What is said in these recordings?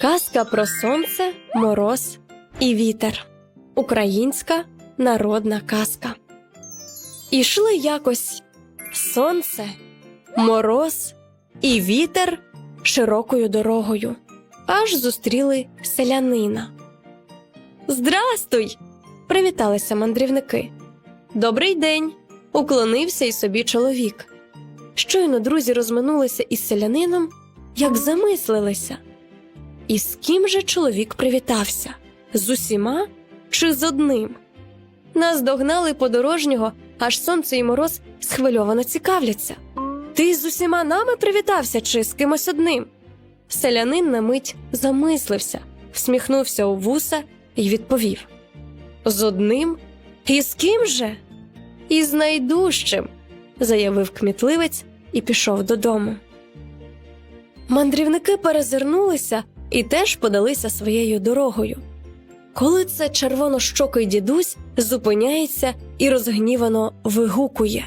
Казка про сонце, мороз і вітер. Українська народна казка. Ішли якось сонце, мороз і вітер широкою дорогою, аж зустріли селянина. Здрастуй! привіталися мандрівники. Добрий день! уклонився й собі чоловік. Щойно друзі розминулися із селянином, як замислилися. І з ким же чоловік привітався? З усіма чи з одним? Нас догнали подорожнього, аж сонце і мороз схвильовано цікавляться. Ти з усіма нами привітався чи з кимось одним? Селянин на мить замислився, всміхнувся у вуса і відповів: З одним? І з ким же? Із найдужчим, заявив кмітливець і пішов додому. Мандрівники перезирнулися і теж подалися своєю дорогою. Коли це червонощокий дідусь зупиняється і розгнівано вигукує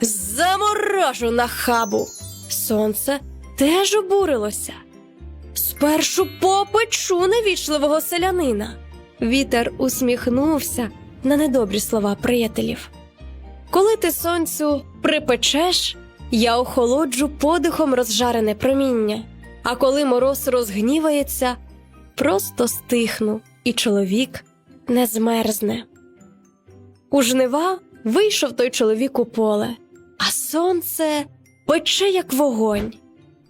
Заморожу на хабу! Сонце теж обурилося. Спершу попечу невічливого селянина. Вітер усміхнувся на недобрі слова приятелів. Коли ти сонцю припечеш, я охолоджу подихом розжарене проміння, а коли мороз розгнівається, просто стихну, і чоловік не змерзне. У жнива вийшов той чоловік у поле, а сонце пече, як вогонь.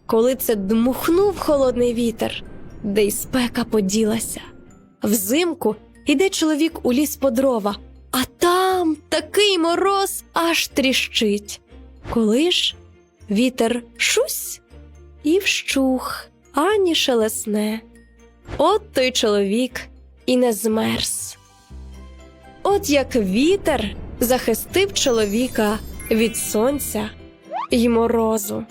Коли це дмухнув холодний вітер, де й спека поділася. Взимку іде чоловік у ліс по дрова, а там такий мороз аж тріщить. Коли ж вітер шусь і вщух, ані шелесне. От той чоловік і не змерз. От як вітер захистив чоловіка від сонця й морозу.